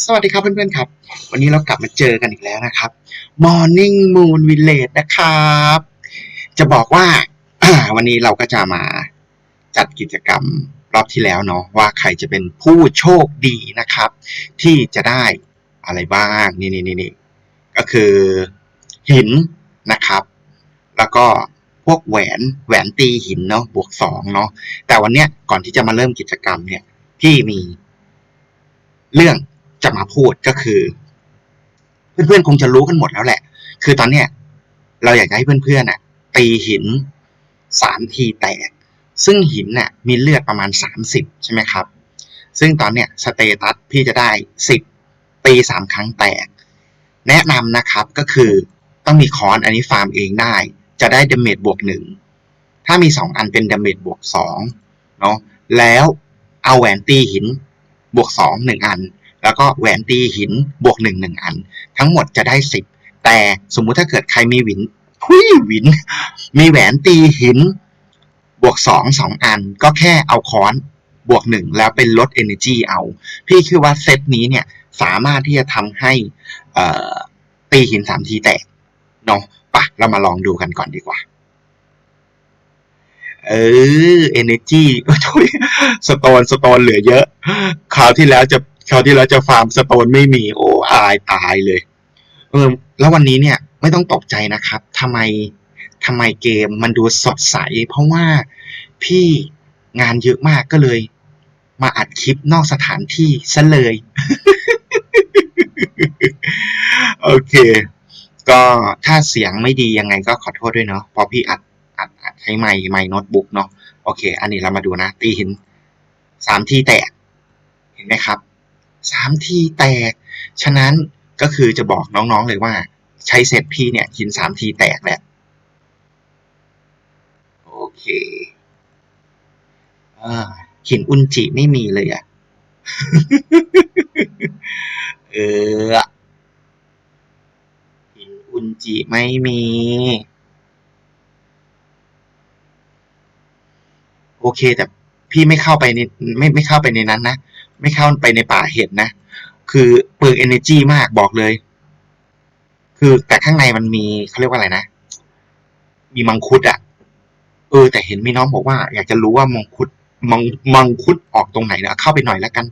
สวัสดีครับเพื่อนๆครับ วันนี้เรากลับมาเจอกันอีกแล้วนะครับ Morning Moon Village นะครับ จะบอกว่าวันนี้เราก็จะมาจัดกิจกรรมรอบที่แล้วเนาะว่าใครจะเป็นผู้โชคดีนะครับ ที่จะได้อะไรบ้างนี่นี่นี่นี่ก็คือหินนะครับ แล้วก็พวกแหวนแหวนตีหินเนาะบวกสองเนาะแต่วันเนี้ยก่อนที่จะมาเริ่มกิจกรรมเนี่ยพี่มีเรื่อง จะมาพูดก็คือ เพื่อนๆคงจะรู้กันหมดแล้วแหละ คือตอนเนี้ยเราอยากจะให้เพื่อนๆน่ะ ตีหินสามทีแตก ซึ่งหินน่ะ มีเลือดประมาณสามสิบใช่ไหมครับ ซึ่งตอนเนี้ยสเตตัสพี่จะได้สิบตีสามครั้งแตก แนะนำนะครับก็คือต้องมีคอนอันนี้ฟาร์มเองได้ จะได้ดาเมจบวกหนึ่งถ้ามีสองอันเป็นดาเมจบวกสองเนาะแล้วเอาแหวนตีหินบวกสองหนึ่งอัน แล้วก็แหวนตีหินบวกหนึ่งหนึ่งอัน ทั้งหมดจะได้สิบแต่สมมุติถ้าเกิดใครมีหวินทุยหวิน มีแหวนตีหิน บวกสองสองอัน ก็แค่เอาค้อนบวกหนึ่งแล้วเป็นลด energy เอา พี่คิดว่าเซตนี้เนี่ยสามารถที่จะทำให้ตีหินสามทีแตกเนาะปะเรามาลองดูกันก่อนดีกว่า เออ energy โอ้ยทุยสโตนสโตนเหลือเยอะ คราวที่แล้วจะ คราวที่แล้วจะฟาร์มสโตนไม่มีโอ้อายตายเลยเออแล้ววันนี้เนี่ยไม่ต้องตกใจนะครับทำไมทำไมเกมมันดูสดใส เพราะว่าพี่งานเยอะมากก็เลย มาอัดคลิปนอกสถานที่ซะเลย โอเค ก็ถ้าเสียงไม่ดียังไงก็ขอโทษด้วยเนาะพราะพี่อัดอัดอัดใช้ไมค์ไมค์โน้ตบุ๊กเนาะโอเค อันนี้เรามาดูนะ ตีหินสามทีแตกเห็นไหมครับ สามทีแตก ฉะนั้นก็คือจะบอกน้องๆเลยว่า ใช้เซตพี่เนี่ยหินสามทีแตกแหละโอเคอ่าหินอุนจิไม่มีเลยอะเออหินอุนจิไม่มี โอเคแต่ พี่ไม่เข้าไปในไม่ไม่เข้าไปในนั้นนะไม่เข้าไปในป่าเห็ดนะคือเปลือง energy มากบอกเลย คือแต่ข้างในมันมีเขาเรียกว่าอะไรนะมีมังคุดอะเออแต่เห็นมีน้องบอกว่า อยากจะรู้ว่ามังคุดมังมังคุดออกตรงไหนนะเข้าไปหน่อยแล้วกัน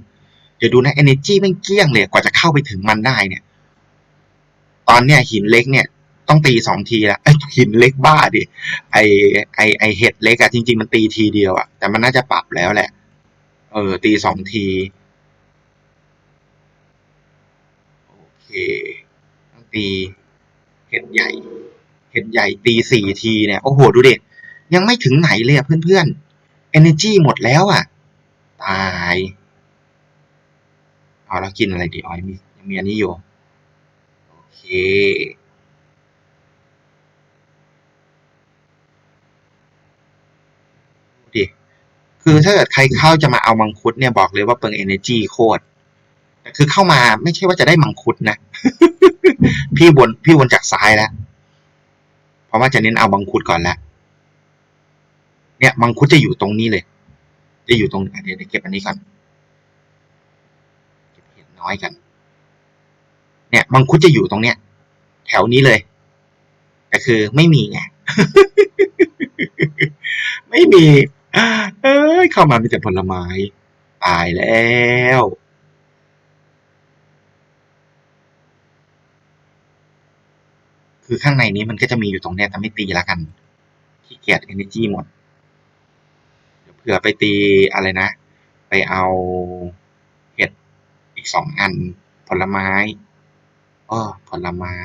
เดี๋ยวดูนะ energy แม่เกลี้ยงเลยกว่าจะเข้าไปถึงมันได้เนี่ย ตอนเนี้ยหินเล็กเนี่ย ต้องตีสองทีละไอหินเล็กบ้าดิไอไอไอเห็ดเล็กอะจริง ๆ มันตีทีเดียวอะแต่มันน่าจะปรับแล้วแหละ เออ ตีสองทีโอเคต้องตีเห็ดใหญ่ เห็ดใหญ่ตีสี่ทีเนี่ยโอ้โหดูเดิยังไม่ถึงไหนเลยอะเพื่อนๆ energy หมดแล้วอะตายเอาแล้วกินอะไรดีอ๋อยมียังมีอันนี้อยู่โอเค ดูดิ คือถ้าเกิดใครเข้าจะมาเอามังคุดเนี่ยบอกเลยว่าเปลือง energy โคตรแต่คือเข้ามาไม่ใช่ว่าจะได้มังคุดนะ พี่วนพี่วนจากซ้ายแล้ว เพราะว่าจะเน้นเอามังคุดก่อนแล้ว เนี่ยมังคุดจะอยู่ตรงนี้เลย จะอยู่ตรงเดี๋ยวเดี๋ยวเก็บอันนี้ก่อนเก็บเห็ดน้อยกัน เนี่ยมังคุดจะอยู่ตรงเนี้ย แถวนี้เลย แต่คือไม่มีไง ไม่มี เอ้ยเข้ามามีแต่ผลไม้ ตายแล้วคือข้างในนี้มันก็จะมีอยู่ตรงเนี้ยแต่ไม่ตีละกันขี้เกียจ energy หมดเดี๋ยวเผื่อไปตีอะไรนะ ไปเอาเห็ดอีกสองอัน ผลไม้อ้อผลไม้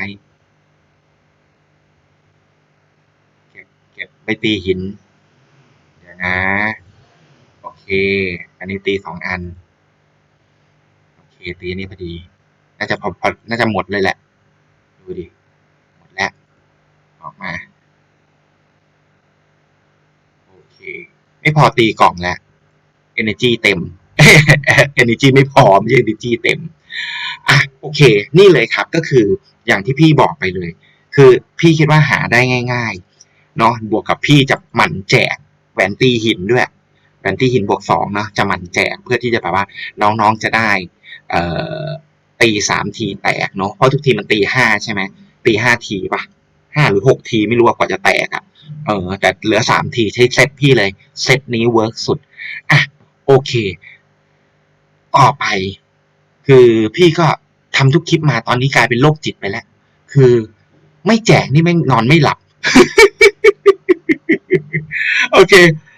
เก็บเก็บไปตีหิน เดี๋ยวนะ เค อันนี้ตีสองอัน โอเค ตีอันนี้พอดี น่าจะพอพอน่าจะหมดเลยแหละ ดูดิ หมดแล้ว ออกมา โอเค ไม่พอตีกล่องแล้ว energy เต็ม energy ไม่พอไม่ใช่ energy เต็ม อะ โอเค นี่เลยครับ ก็คืออย่างที่พี่บอกไปเลย คือพี่คิดว่าหาได้ง่าย ๆ เนาะบวกกับพี่จะหมั่นแจกแหวนตีหินด้วย แหวนตีหินบวกสองเนาะจะหมั่นแจกเพื่อที่จะแบบว่าน้องๆจะได้เอ่อตีสามทีแตกเนาะเพราะทุกทีมันตีห้าใช่ไหมตีห้าทีปะห้าหรือหกทีไม่รู้ว่ากว่าจะแตกอะ่ะเออแต่เหลือสามทีใช้เซตพี่เลยเซตนี้เวิร์กสุดอะโอเค ต่อไป คือพี่ก็ทำทุกคลิปมาตอนนี้กลายเป็นโรคจิตไปแล้ว คือไม่แจกนี่แม่งนอนไม่หลับ โอเค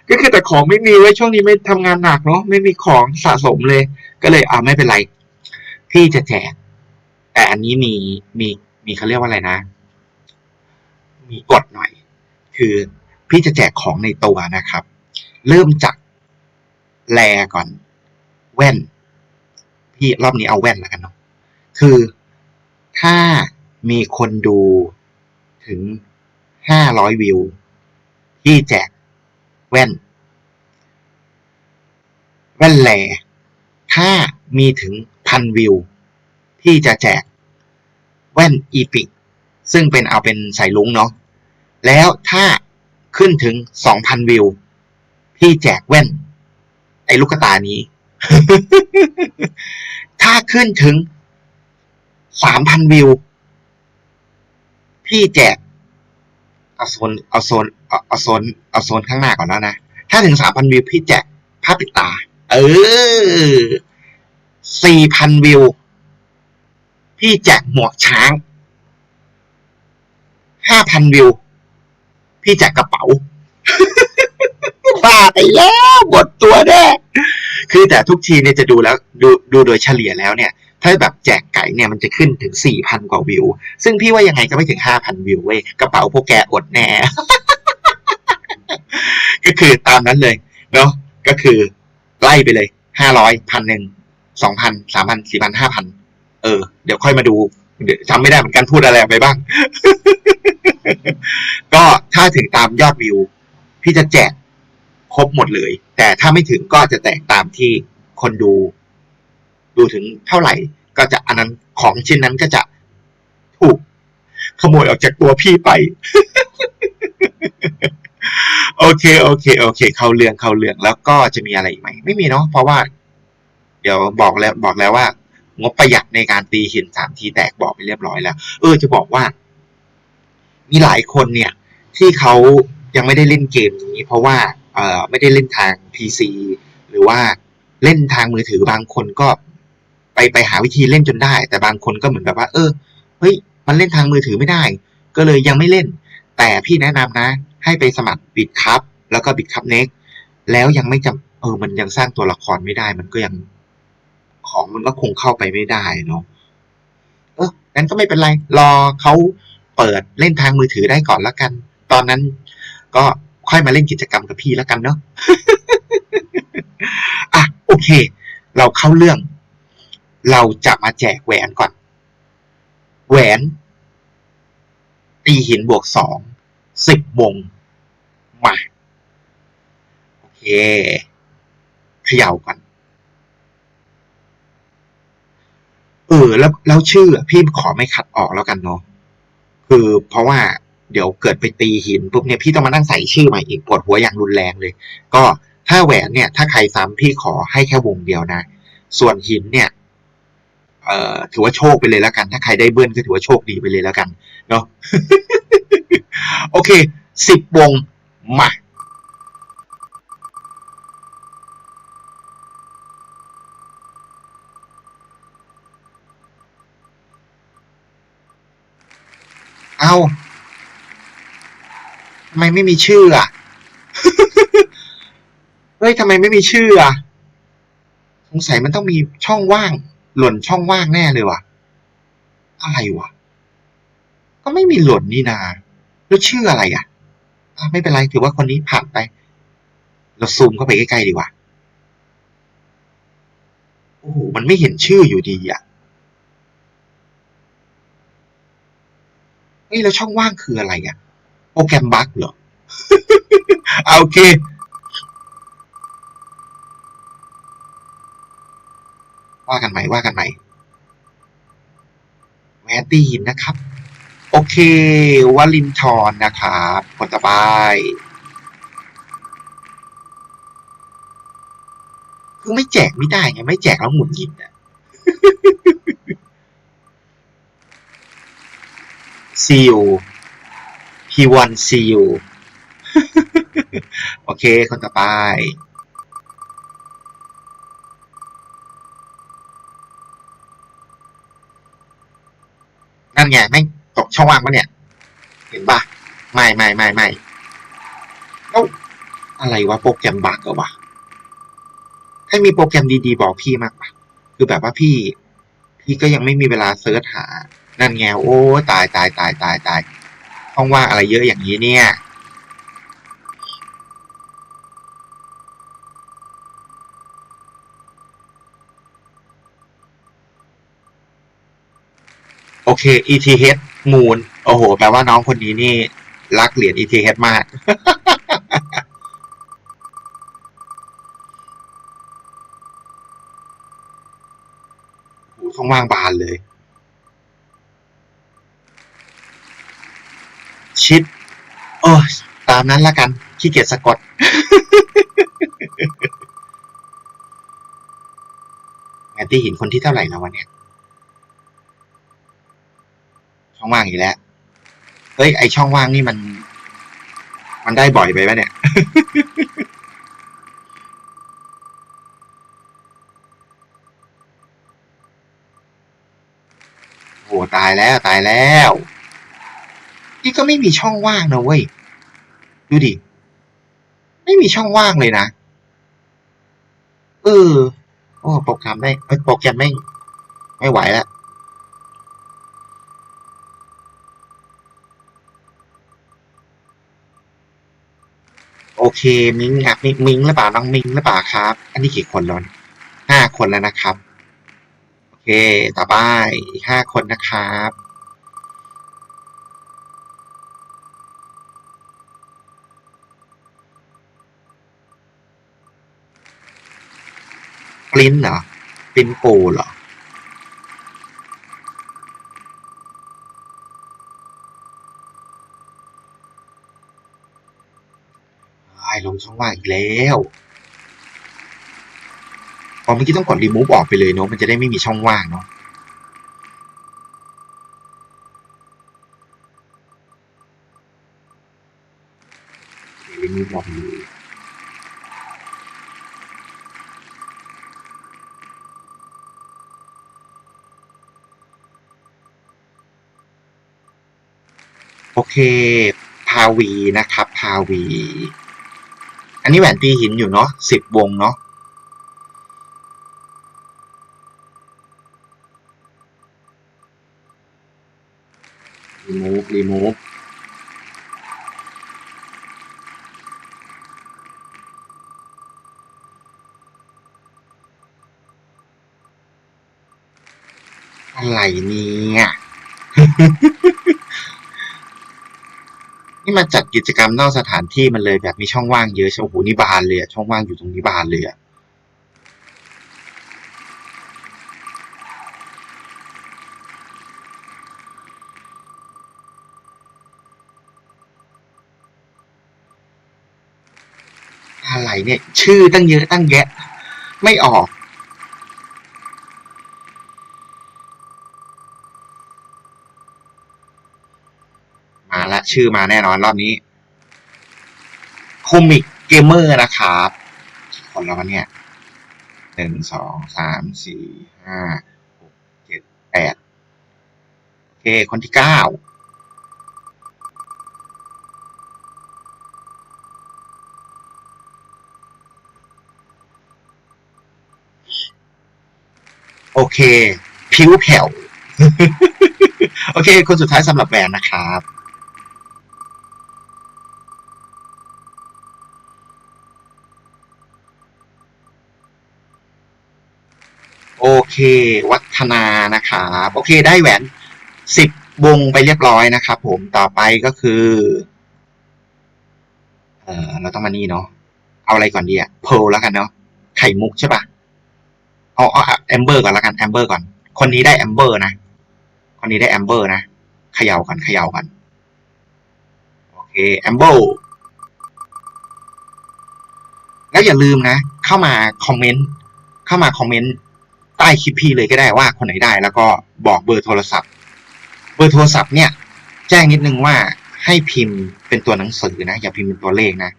ก็คือแต่ของไม่มีไว้ช่วงนี้ไม่ทำงานหนักเนาะไม่มีของสะสมเลย ก็เลยอ่าไม่เป็นไร พี่จะแจก แต่อันนี้มีมีมีเขาเรียกว่าอะไรนะ มีกฎหน่อย คือพี่จะแจกของในตัวนะครับ เริ่มจากแลก่อน แว่น พี่รอบนี้เอาแว่นแล้วกันเนาะคือถ้ามีคนดูถึงห้าร้อยวิว พี่แจก แว่น แว่นแหลถ้ามีถึงพันวิวพี่จะแจกแว่นอีพิกซึ่งเป็นเอาเป็นสายลุงเนาะแล้วถ้าขึ้นถึงสองพันวิว พี่แจกแว่น ไอ้ลูกตานี้ ถ้าขึ้นถึงสามพันวิว พี่แจก เอาโซนเอาโซนเอาเอาโซนเอาโซนข้างหน้าก่อนแล้วนะ ถ้าถึงสามพันวิวพี่แจกผ้าปิดตา เออสี่พันวิว พี่แจกหมวกช้างห้าพันวิว พี่แจกกระเป๋าบ้าไปแล้วหมดตัวแน่คือแต่ทุกทีเนี่ยจะดูแล้ว ดูดูโดยเฉลี่ยแล้วเนี่ย ถ้าแบบแจกไก่เนี่ยมันจะขึ้นถึงสี่พันกว่าวิว ซึ่งพี่ว่ายังไงก็ไม่ถึงห้าพันวิวเว้ยกระเป๋าพวกแกอดแน่ ก็คือตามนั้นเลยเนาะก็คือไล่ไปเลยห้าร้อยพันหนึ่งสองพันสามพันสี่พันห้าพันเออ เดี๋ยวค่อยมาดูเดี๋ยวจำไม่ได้เหมือนกันพูดอะไรไปบ้าง ก็ถ้าถึงตามยอดวิว พี่จะแจกครบหมดเลย แต่ถ้าไม่ถึงก็จะแตกตามที่คนดู ดูถึงเท่าไหร่ ก็จะอันนั้นของชิ้นนั้นก็จะถูกขโมยออกจากตัวพี่ไป โอเค โอเค โอเค เข้าเรื่องเข้าเรื่องแล้วก็จะมีอะไรอีกไหมไม่มีเนาะเพราะว่า เดี๋ยวบอกแล้วบอกแล้วว่า งบประหยัดในการตีหินสามทีแตกบอกไปเรียบร้อยแล้ว เออจะบอกว่า มีหลายคนเนี่ย ที่เขายังไม่ได้เล่นเกมนี้ เพราะว่า เออไม่ได้เล่นทาง PC หรือว่าเล่นทางมือถือบางคนก็ ไปไปหาวิธีเล่นจนได้ แต่บางคนก็เหมือนแบบว่า เออเฮ้ยมันเล่นทางมือถือไม่ได้ ก็เลยยังไม่เล่น แต่พี่แนะนำนะ ให้ไปสมัครบิดคัพแล้วก็บิดคัพเน็กแล้วยังไม่จำเออ มันยังสร้างตัวละครไม่ได้ มันก็ยังของมันก็คงเข้าไปไม่ได้เนาะเอองั้นก็ไม่เป็นไรรอเขาเปิดเล่นทางมือถือได้ก่อนแล้วกัน ตอนนั้นก็ค่อยมาเล่นกิจกรรมกับพี่แล้วกันเนาะอะโอเค เราเข้าเรื่อง เราจะมาแจกแหวนก่อน แหวน ตีหินบวกสองสิบวง มา โอเคเขย่าก่อนเออแล้วแล้วชื่อพี่ขอไม่ขัดออกแล้วกันเนาะคือเพราะว่าเดี๋ยวเกิดไปตีหินปุ๊บเนี่ยพี่ต้องมานั่งใส่ชื่อใหม่อีกปวดหัวอย่างรุนแรงเลย ก็ถ้าแหวนเนี่ย ถ้าใครซ้ำพี่ขอให้แค่วงเดียวนะ ส่วนหินเนี่ย ถือว่าโชคไปเลยแล้วกัน ถ้าใครได้เบิ้ลก็ถือว่าโชคดีไปเลยแล้วกันเนาะโอเคสิบวงมาเอาทำไมไม่มีชื่ออะ เฮ้ยทำไมไม่มีชื่ออะ สงสัยมันต้องมีช่องว่าง หล่นช่องว่างแน่เลยว่ะ อะไรวะ ก็ไม่มีหล่นนี่นาแล้วชื่ออะไรอะอะ ไม่เป็นไรถือว่าคนนี้ผ่านไป เราซูมเข้าไปใกล้ๆดีกว่า โอ้โหมันไม่เห็นชื่ออยู่ดีอะเฮ้ยแล้วช่องว่างคืออะไรอะ โปรแกรมบั๊กเหรอ เอาโอเค ว่ากันใหม่ว่ากันใหม่แมตตี้นนะครับ โอเควลินทรนนะครับคนต่อไปคือไม่แจกไม่ได้ไงไม่แจกแล้วหมุนหินอะซีอูพีวันซีอูโอเค คนต่อไป นั่นไงแม่งตกช่องว่างปะเนี่ย เห็นปะไม่ไม่ไม่ไม่แล้วอะไรวะโปรแกรมบักเหรอวะถ้ามีโปรแกรมดีๆบอกพี่มากปะคือแบบว่าพี่ พี่ก็ยังไม่มีเวลาเซิร์ชหา นั่นไงโอ้ตายตายตายตายตายห้องว่างอะไรเยอะอย่างนี้เนี่ย โอเค ETH มูลโอ้โห แปลว่าน้องคนนี้นี่ รักเหรียญ ETH มาก โอ้โหช่องว่างบานเลย ชิด โอ้ตามนั้นละกัน ขี้เกียจสะกดแมตตี้หินคนที่เท่าไหร่แล้ววะเนี่ย ช่ องว่างอีกแล้ว เฮ้ย ไอช่องว่างนี่มัน มันได้บ่อยไปปะเนี่ย โห ตายแล้วตายแล้ว นี่ก็ไม่มีช่องว่างนะเว้ย ดูดิ ไม่มีช่องว่างเลยนะ เออ โอ้โปรแกรมได้โปรแกรมไม่ไม่ไหวแล้ว โอเค มิงครับมิงมิงหรือเปล่าน้องมิงหรือเปล่าครับ อันนี้กี่คนแล้วห้าคนแล้วนะครับ โอเค ต่อไปอีกห้าคนนะครับปริ้นเหรอปริ้นโปรเหรอ ลงช่องว่างอีกแล้วพอเมื่อกี้ต้องกดรีมูฟออกไปเลยเนาะมันจะได้ไม่มีช่องว่างเนาะรีมูฟออกเลยโอเค พาวีนะครับ พาวี อันนี้แหวนตีหินอยู่เนาะสิบวงเนาะรีมูฟรีมูฟอะไรเนี่ย นี่มาจัดกิจกรรมนอกสถานที่มันเลยแบบมีช่องว่างเยอะโอ้โหนี่บานเลยอะช่องว่างอยู่ตรงนี้บานเลยอะอะไรเนี่ย ชื่อตั้งเยอะตั้งแยะ ไม่ออก มาละ ชื่อมาแน่นอนรอบนี้คอมิกเกมเมอร์นะครับคนแล้ววะเนี่ยหนึ่งสองสามสี่ห้าหกเจ็ดแปดโอเค คนที่เก้าโอเค ผิวแผ่ว โอเค คนสุดท้ายสำหรับแวนนะครับ เควัฒนานะครับโอเคได้แหวนสิบวงไปเรียบร้อยนะครับผมต่อไปก็คือ เออเราต้องมานี่เนาะเอาอะไรก่อนดีอะเพลแล้วกันเนาะไข่มุกใช่ปะเอาเอาแอมเบอร์ก่อนแล้วกันแอมเบอร์ก่อน คนนี้ได้แอมเบอร์นะ คนนี้ได้แอมเบอร์นะเขย่ากันเขย่ากันโอเคแอมเบอร์แล้วอย่าลืมนะ เข้ามาคอมเมนต์เข้ามาคอมเมนต์ ใต้คลิปพี่เลยก็ได้ว่าคนไหนได้ แล้วก็บอกเบอร์โทรศัพท์ เบอร์โทรศัพท์เนี่ย แจ้งนิดนึงว่าให้พิมพ์เป็นตัวหนังสือนะ อย่าพิมพ์เป็นตัวเลขนะ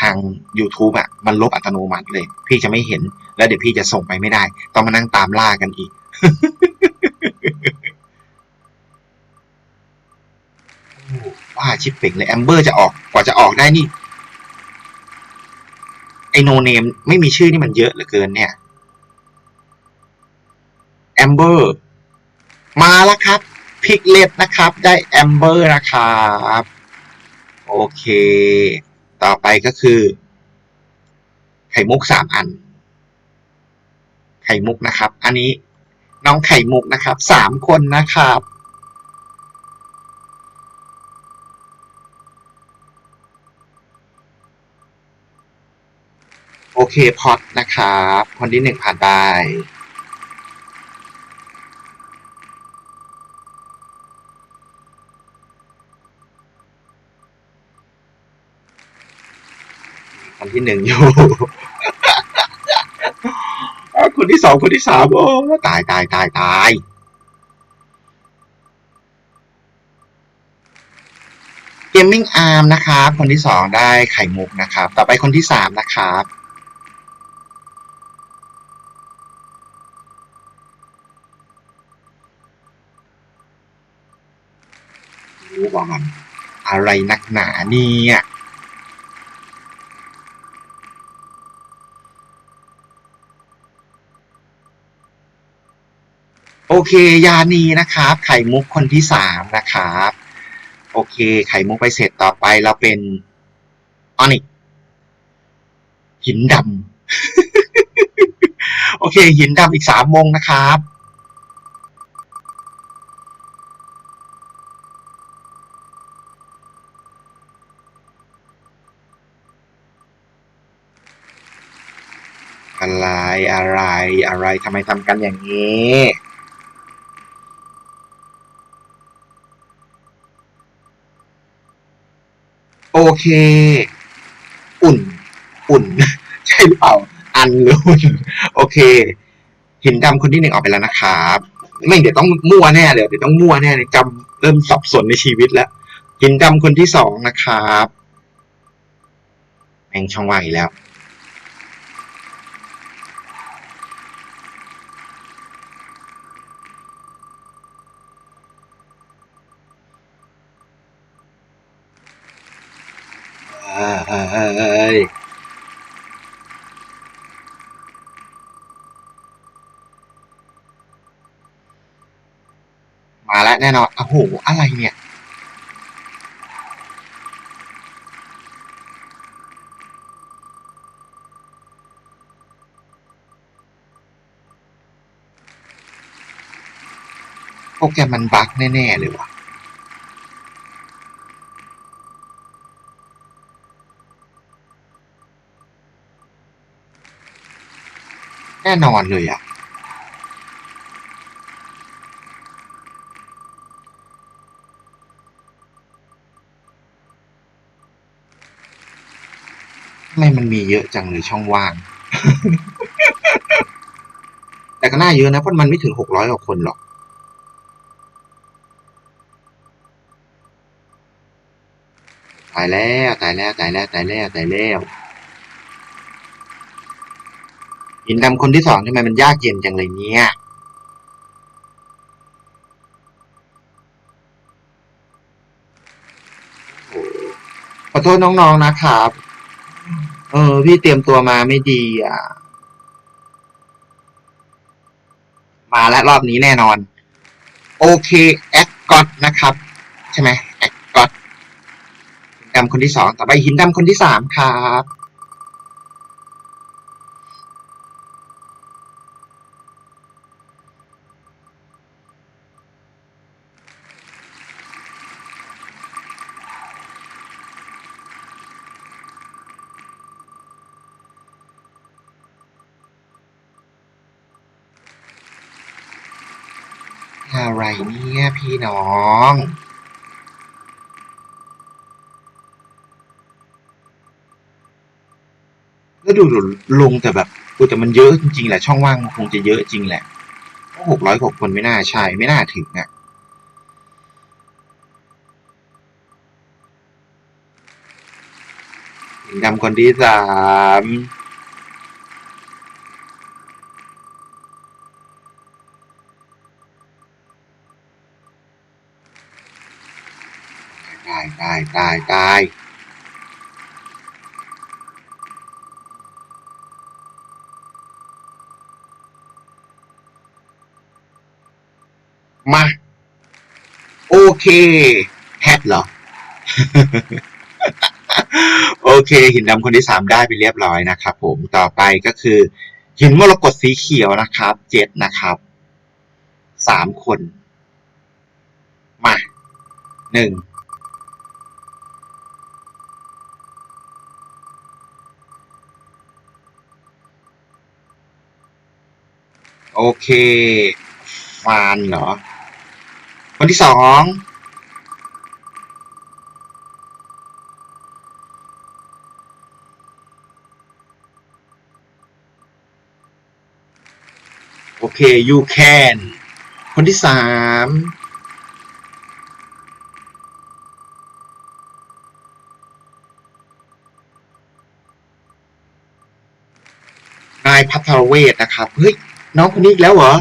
ทาง YouTube อะมันลบอัตโนมัติเลย พี่จะไม่เห็น แล้วเดี๋ยวพี่จะส่งไปไม่ได้ ต้องมานั่งตามล่ากันอีกโอ้ว่าชิปเป่งเลยแอมเบอร์จะออกกว่าจะออกได้นี่ ไอโนเนม ไม่มีชื่อนี่มันเยอะเหลือเกินเนี่ย แอมเบอร์มาแล้วครับ พิกเลตนะครับ ได้แอมเบอร์นะครับโอเค ต่อไปก็คือ ไข่มุกสามอัน ไข่มุกนะครับ อันนี้น้องไข่มุกนะครับสามคนนะครับ โอเคพอดนะครับ คนที่หนึ่งผ่านไป คนที่หนึ่งอยู่อะคนที่สองคนที่สามโอ้ตายตายตายตายเกมมิ่งอาร์มนะครับ คนที่สองได้ไข่มุกนะครับ ต่อไปคนที่สามนะครับรู้ว่ามันอะไรนักหนาเนี่ย โอเค ยานีนะครับ ไข่มุกคนที่สามนะครับ โอเค ไข่มุกไปเสร็จต่อไปเราเป็นออนิกหินดำ โอเค หินดำอีกสามวงนะครับอะไรอะไรอะไรทำไมทำกันอย่างนี้ เค อุ่น อุ่น ใช่หรือเปล่า อันหรืออุ่น โอเค หินดำคนที่หนึ่งออกไปแล้วนะครับไม่เดี๋ยวต้องมั่วแน่เลยเดี๋ยวต้องมั่วแน่เลยจำเริ่มสับสนในชีวิตแล้ว หินดำคนที่สองนะครับ แมงช่องว่างอีกแล้ว เอ้ย มาแล้วแน่นอน โอ้โห อะไรเนี่ย โปรแกรมมันบั๊กแน่ ๆ เลยว่ะ น่นอนเลยอะทำไมมันมีเยอะจังเลยช่องว่าง แต่ก็น่าเยอะนะเพราะมันไม่ถึงหกร้อยกว่าคนหรอกตายแล้วตายแล้วตายแล้วตายแล้วตายแล้ว หินดำคนที่สองทำไมมันยากเย็นจังเลยเนี่ยขอโทษน้องๆนะครับ เออ พี่เตรียมตัวมาไม่ดีอะ มาแล้วรอบนี้แน่นอน โอเคแอดกอดนะครับ ใช่ไหมแอดกอดหินดำคนที่สองต่อไปหินดำคนที่สามครับ อะไรเนี่ยพี่น้องก็ดูลงแต่แบบแต่มันเยอะจริงๆแหละช่องว่างมันคงจะเยอะจริงแหละก็หกร้อยกว่าคนไม่น่าใช่ไม่น่าถึงอะดำคนที่สาม ตายตายตายตายมา โอเคแฮทเหรอ โอเค หินดำคนที่สามได้ไปเรียบร้อยนะครับผมต่อไปก็คือ หินมรกตสีเขียวนะครับ เจ็ดนะครับสามคน มาหนึ่ง โอเค ฟานเหรอ คนที่สองโอเค you can คนที่สามนายพัทรเวทนะครับ เฮ้ย น้องคนนี้อีกแล้วเหรอ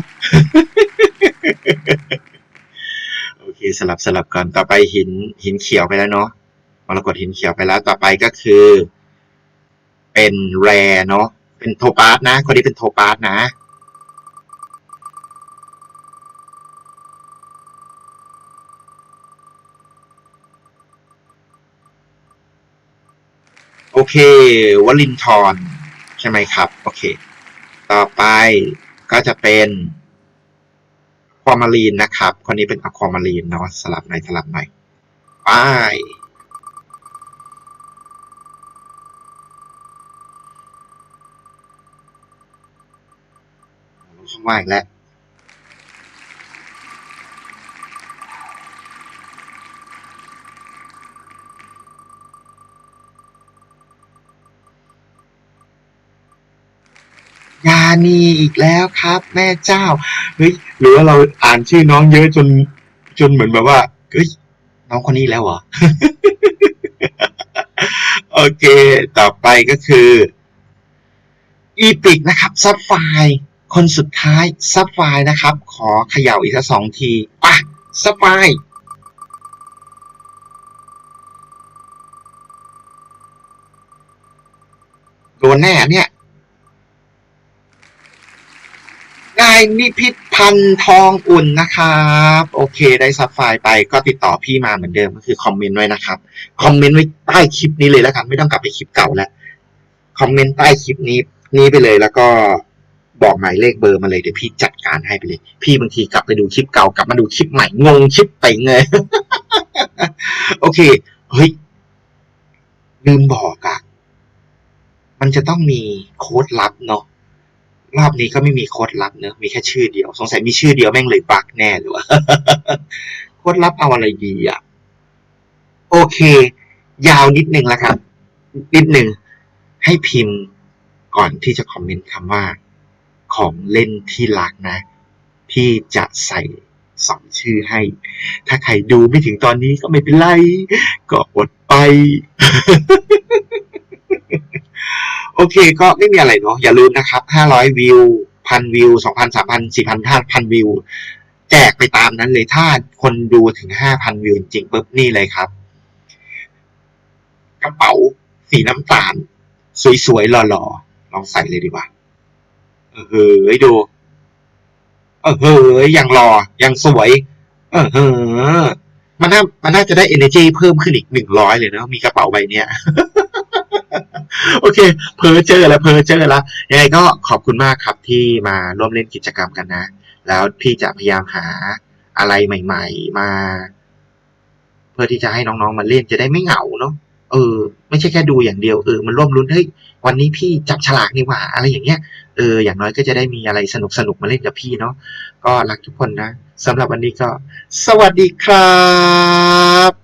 โอเค สลับสลับก่อนต่อไปหินหินเขียวไปแล้วเนาะมรกตหินเขียวไปแล้วต่อไปก็คือ เป็นแรเนาะเป็นโทปาสนะ คนนี้เป็นโทปาสนะโอเควลินทรใช่ไหมครับ โอเค ต่อไป ก็จะเป็นความารีนนะครับคนนี้เป็นอะความารีนเนาะสลับหน่อยสลับหน่อยไปข้างว่าอีกแล้ว นีอีกแล้วครับ แม่เจ้าเฮ้ยหรือว่าเราอ่านชื่อน้องเยอะจนจนเหมือนแบบว่าเฮ้ยน้องคนนี้แล้วเหรอโอเค ต่อไปก็คืออีปิกนะครับซับไฟคนสุดท้ายซับไฟนะครับ ขอเขย่าอีกสักสองทีป่ะซับไฟโดนแน่เนี่ย นายนิพิษพันธ์ทองอุ่นนะครับ โอเค ได้ซับไฟล์ไปก็ติดต่อพี่มาเหมือนเดิมก็คือคอมเมนต์ไว้นะครับ คอมเมนต์ไว้ใต้คลิปนี้เลยแล้วกัน ไม่ต้องกลับไปคลิปเก่าแล้ว คอมเมนต์ใต้คลิปนี้นี้ไปเลยแล้วก็บอกหมายเลขเบอร์มาเลยเดี๋ยวพี่จัดการให้ไปเลย พี่บางทีกลับไปดูคลิปเก่ากลับมาดูคลิปใหม่งงคลิปไปเลยโอเคเฮ้ยลืมบอกอะมันจะต้องมีโค้ดลับเนาะ รอบนี้ก็ไม่มีโค้ดลับเนอะมีแค่ชื่อเดียว สงสัยมีชื่อเดียวแม่งเลยบักแน่เลยวะโค้ดลับเอาอะไรดีอะ โอเค ยาวนิดนึงละครับ นิดนึงให้พิมพ์ก่อนที่จะคอมเมนต์คำว่า ของเล่นที่รักนะ พี่จะใส่สองชื่อให้ ถ้าใครดูไม่ถึงตอนนี้ก็ไม่เป็นไร ก็อดไป โอเคก็ไม่มีอะไรเนาะอย่าลืมนะครับ 500 วิวพันวิว 2,000 3,000 4,000 5,000 วิว แจกไปตามนั้นเลยถ้าคนดูถึง 5,000 วิวจริงปุ๊บนี่เลยครับ กระเป๋าสีน้ำตาล สวยๆหล่อๆลองใส่เลยดีกว่า เออเฮ้ยดู เออเฮ้ยยังหล่อยังสวย เออเฮ้อมันน่ามันน่าจะได้ energy เพิ่มขึ้นอีกหนึ่งร้อยเลยเนาะมีกระเป๋าใบเนี้ย โอเค เพอเจอแล้วเพอเจอแล้วยังไงก็ขอบคุณมากครับที่มาร่วมเล่นกิจกรรมกันนะ แล้วพี่จะพยายามหาอะไรใหม่ ๆ มา เพื่อที่จะให้น้องๆมาเล่นจะได้ไม่เหงาเนาะเออ ไม่ใช่แค่ดูอย่างเดียวเออมันร่วมรุ้นเฮ้ยวันนี้พี่จับฉลากนี่หว่า อะไรอย่างเงี้ยเอออย่างน้อยก็จะได้มีอะไรสนุกๆมาเล่นกับพี่เนาะก็รักทุกคนนะสำหรับวันนี้ก็ สวัสดีครับ